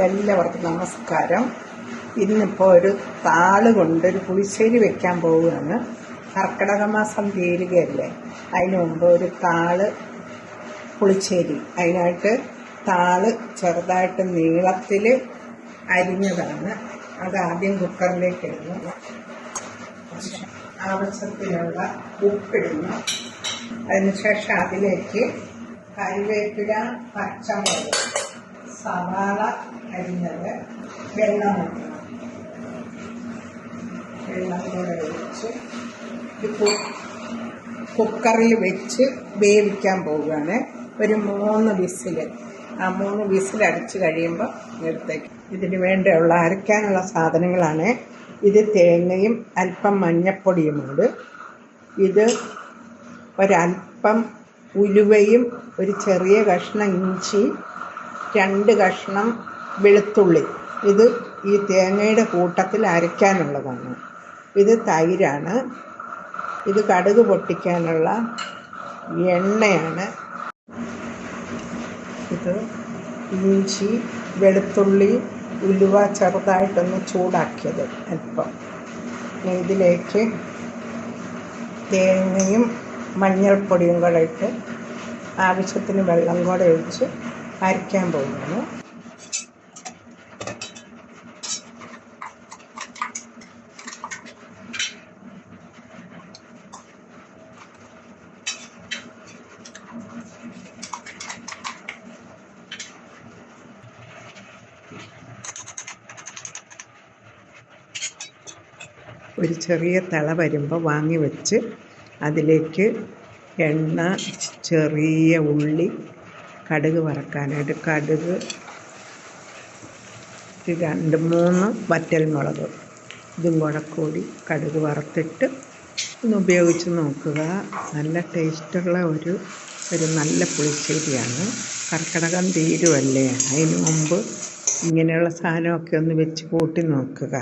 എല്ലാവർക്കും നമസ്കാരം. ഇന്നിപ്പോൾ ഒരു താൾ കൊണ്ട് ഒരു പുളിശ്ശേരി വെക്കാൻ പോവുകയാണ്. കർക്കിടക മാസം തീരുകയല്ലേ? അതിന് മുമ്പ് ഒരു താൾ പുളിശ്ശേരി. അതിനായിട്ട് താൾ ചെറുതായിട്ട് നീളത്തിൽ അരിഞ്ഞതാണ്. അത് ആദ്യം കുക്കറിലേക്ക് ഇടുന്നു. ആവശ്യത്തിനുള്ള ഉപ്പിടുന്നു. അതിനുശേഷം അതിലേക്ക് കരിവേപ്പില പച്ചമുളക് സവാള അരിഞ്ഞത് വെള്ളം ഒഴിക്കണം വെള്ളം കൂടെ കു- കുക്കറിൽ വെച്ച് വേവിക്കാൻ പോവുകയാണ്. ഒരു മൂന്ന് വിസിൽ ആ മൂന്ന് വിസിൽ അടിച്ച് കഴിയുമ്പോൾ എടുത്തേക്ക്. ഇതിന് വേണ്ടിയുള്ള അരയ്ക്കാനുള്ള സാധനങ്ങളാണ്. ഇത് തേങ്ങയും അല്പം മഞ്ഞപ്പൊടിയുമുണ്ട്. ഇത് ഒരല്പം ഉലുവയും ഒരു ചെറിയ കഷ്ണം ഇഞ്ചി രണ്ട് കഷ്ണം വെളുത്തുള്ളി. ഇത് ഈ തേങ്ങയുടെ കൂട്ടത്തിൽ അരയ്ക്കാനുള്ളതാണ്. ഇത് തൈരാണ്. ഇത് കടുക് പൊട്ടിക്കാനുള്ള എണ്ണയാണ്. ഇത് ഇഞ്ചി വെളുത്തുള്ളി ഉലുവ ചെറുതായിട്ടൊന്ന് ചൂടാക്കിയത് അല്പം. ഇതിലേക്ക് തേങ്ങയും മഞ്ഞൾപ്പൊടിയും കൂടെ ഇട്ട് ആവശ്യത്തിന് വെള്ളം കൂടെ ഒഴിച്ച് അരയ്ക്കാൻ പോകുന്നു. ഒരു ചെറിയ തള വരുമ്പോൾ വാങ്ങി വെച്ച് അതിലേക്ക് എണ്ണ ചെറിയ ഉള്ളി കടുക് വറക്കാനായിട്ട് കടുക് രണ്ട് മൂന്ന് വറ്റൽമുളക് ഇതും കൂടെ കൂടി കടുക് വറുത്തിട്ട് ഒന്ന് ഉപയോഗിച്ച് നോക്കുക. നല്ല ടേസ്റ്റുള്ള ഒരു ഒരു നല്ല പുളിശ്ശേരിയാണ്. കർക്കിടകം തീരുമല്ലേ അതിന് മുമ്പ് ഇങ്ങനെയുള്ള സാധനമൊക്കെ ഒന്ന് വെച്ച് കൂട്ടി നോക്കുക.